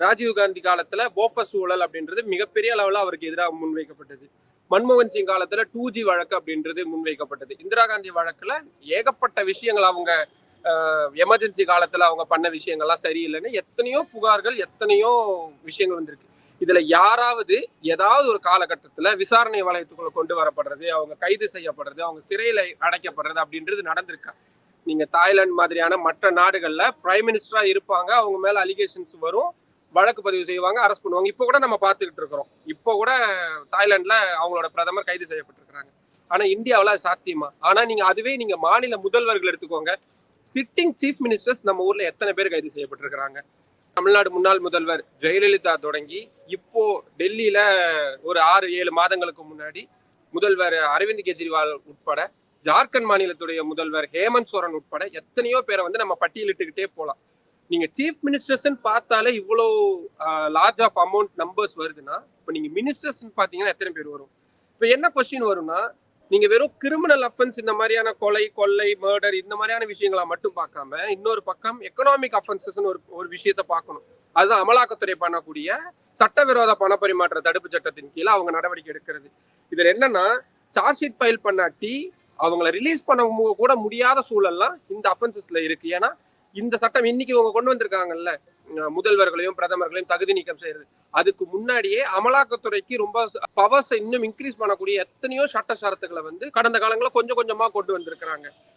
ராஜீவ் காந்தி காலத்துல போஃபஸ் ஊழல் அப்படின்றது மிகப்பெரிய அளவில் அவருக்கு எதிராக முன்வைக்கப்பட்டது. மன்மோகன் சிங் காலத்துல டூ ஜி வழக்கு அப்படின்றது முன்வைக்கப்பட்டது. இந்திரா காந்தி வழக்குல ஏகப்பட்ட விஷயங்கள் அவங்க எமர்ஜென்சி காலத்துல அவங்க பண்ண விஷயங்கள்லாம் சரியில்லைன்னு எத்தனையோ புகார்கள் எத்தனையோ விஷயங்கள் வந்திருக்கு. இதுல யாராவது ஏதாவது ஒரு காலகட்டத்துல விசாரணை வளையத்துக்குள்ள கொண்டு வரப்படுறது அவங்க கைது செய்யப்படுறது அவங்க சிறையில அடைக்கப்படுறது அப்படின்றது நடந்திருக்கா? நீங்க தாய்லாந்து மாதிரியான மற்ற நாடுகள்ல பிரைம் மினிஸ்டரா இருப்பாங்க அவங்க மேல அலிகேஷன்ஸ் வரும். வழக்கு பதிவு செய்வாங்க அரெஸ்ட் பண்ணுவாங்க. இப்போ கூட நம்ம பார்த்துக்கிட்டு இருக்கிறோம். இப்போ கூட தாய்லாந்துல அவங்களோட பிரதமர் கைது செய்யப்பட்டிருக்கிறாங்க. ஆனா இந்தியாவில் அது சாத்தியமா? ஆனா நீங்க அதுவே நீங்க மாநில முதல்வர்கள் எடுத்துக்கோங்க. சிட்டிங் சீஃப் மினிஸ்டர்ஸ் நம்ம ஊர்ல எத்தனை பேர் கைது செய்யப்பட்டிருக்கிறாங்க? தமிழ்நாடு முன்னாள் முதல்வர் ஜெயலலிதா தொடங்கி இப்போ டெல்லியில் ஒரு ஆறு ஏழு மாதங்களுக்கு முன்னாடி முதல்வர் அரவிந்த் கெஜ்ரிவால் உட்பட ஜார்க்கண்ட் மாநிலத்துடைய முதல்வர் ஹேமந்த் சோரன் உட்பட எத்தனையோ பேரை வந்து நம்ம பட்டியலிட்டுக்கிட்டே போகலாம் நீங்க சீஃப் மினிஸ்டர்ஸ் பார்த்தாலே இவ்வளோ லார்ஜ் ஆஃப் அமௌண்ட் நம்பர்ஸ் வருதுன்னா இப்போ நீங்க மினிஸ்டர்ஸ் பார்த்தீங்கன்னா எத்தனை பேர் வரும்? இப்போ என்ன கொஸ்டின் வரும்னா நீங்க வெறும் கிரிமினல் அஃபென்ஸ் இந்த மாதிரியான கொலை கொள்ளை மர்டர் இந்த மாதிரியான விஷயங்களா மட்டும் பார்க்காம இன்னொரு பக்கம் எக்கனாமிக் அஃபென்சஸ் ஒரு ஒரு விஷயத்த பார்க்கணும். அதுதான் அமலாக்கத்துறை பண்ணக்கூடிய சட்டவிரோத பணப்பரிமாற்ற தடுப்பு சட்டத்தின் கீழே அவங்க நடவடிக்கை எடுக்கிறது. இதுல என்னன்னா சார்ஜ் ஷீட் ஃபைல் பண்ணாட்டி அவங்கள ரிலீஸ் பண்ண கூட முடியாத சூழல்லாம் இந்த அஃபென்சஸ்ல இருக்கு. ஏன்னா இந்த சட்டம் இன்னைக்கு இவங்க கொண்டு வந்திருக்காங்கல்ல முதல்வர்களையும் பிரதமர்களையும் தகுதி நீக்கம் செய்யறது. அதுக்கு முன்னாடியே அமலாக்கத்துறைக்கு ரொம்ப பவர்ஸை இன்னும் இன்க்ரீஸ் பண்ணக்கூடிய எத்தனையோ சட்ட ஷரத்துக்களை வந்து கடந்த காலங்களில் கொஞ்சம் கொஞ்சமா கொண்டு வந்திருக்கிறாங்க.